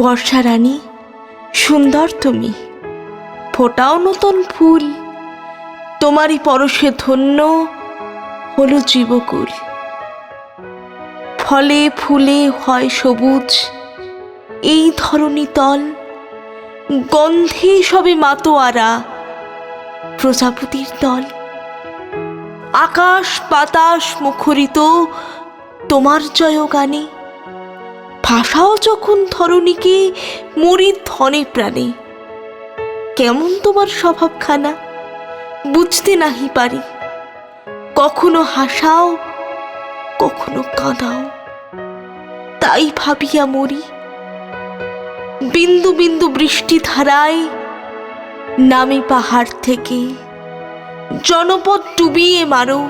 বর্ষা রানী, সুন্দর তুমি। ফোটাও নতুন ফুল, তোমারই পরশে ধন্য হলো জীবকুল। ফলে ফুলে হয় সবুজ, এই ধরনী তল, গন্ধে সবে মাতোয়ারা প্রজাপতির দল। আকাশ বাতাস মুখরিত তোমার জয়গানে ভাষাও যখন ধরণীকে মরি ধনে প্রাণে। কেমন তোমার স্বভাবখানা? বুঝতে নাহি পারি। কখনো হাসাও, কখনো কাঁদাও। তাই ভাবিয়া মরি। বিন্দু বিন্দু বৃষ্টি ধারায় নামে পাহাড় থেকে। জনপদ ডুবিয়ে মারো,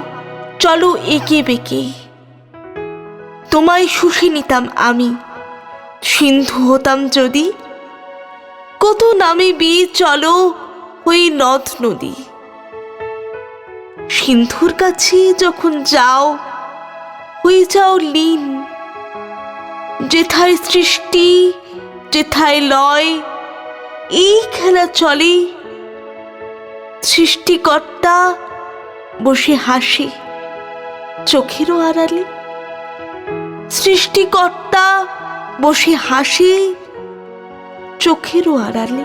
চলো একে বেঁকে। তোমায় শুষে নিতাম আমি। সিন্ধু হতাম যদি? কত নামে বিয়ে চলো ওই নদ নদী। সিন্ধুর কাছে যখন যাও, হয়ে যাও লীন। যেথায় সৃষ্টি, যেথায় লয়, এই খেলা চলে। সৃষ্টিকর্তা বসে হাসে চোখেরও আড়ালে। সৃষ্টিকর্তা বসে হাসি চোখেরও আড়ালে।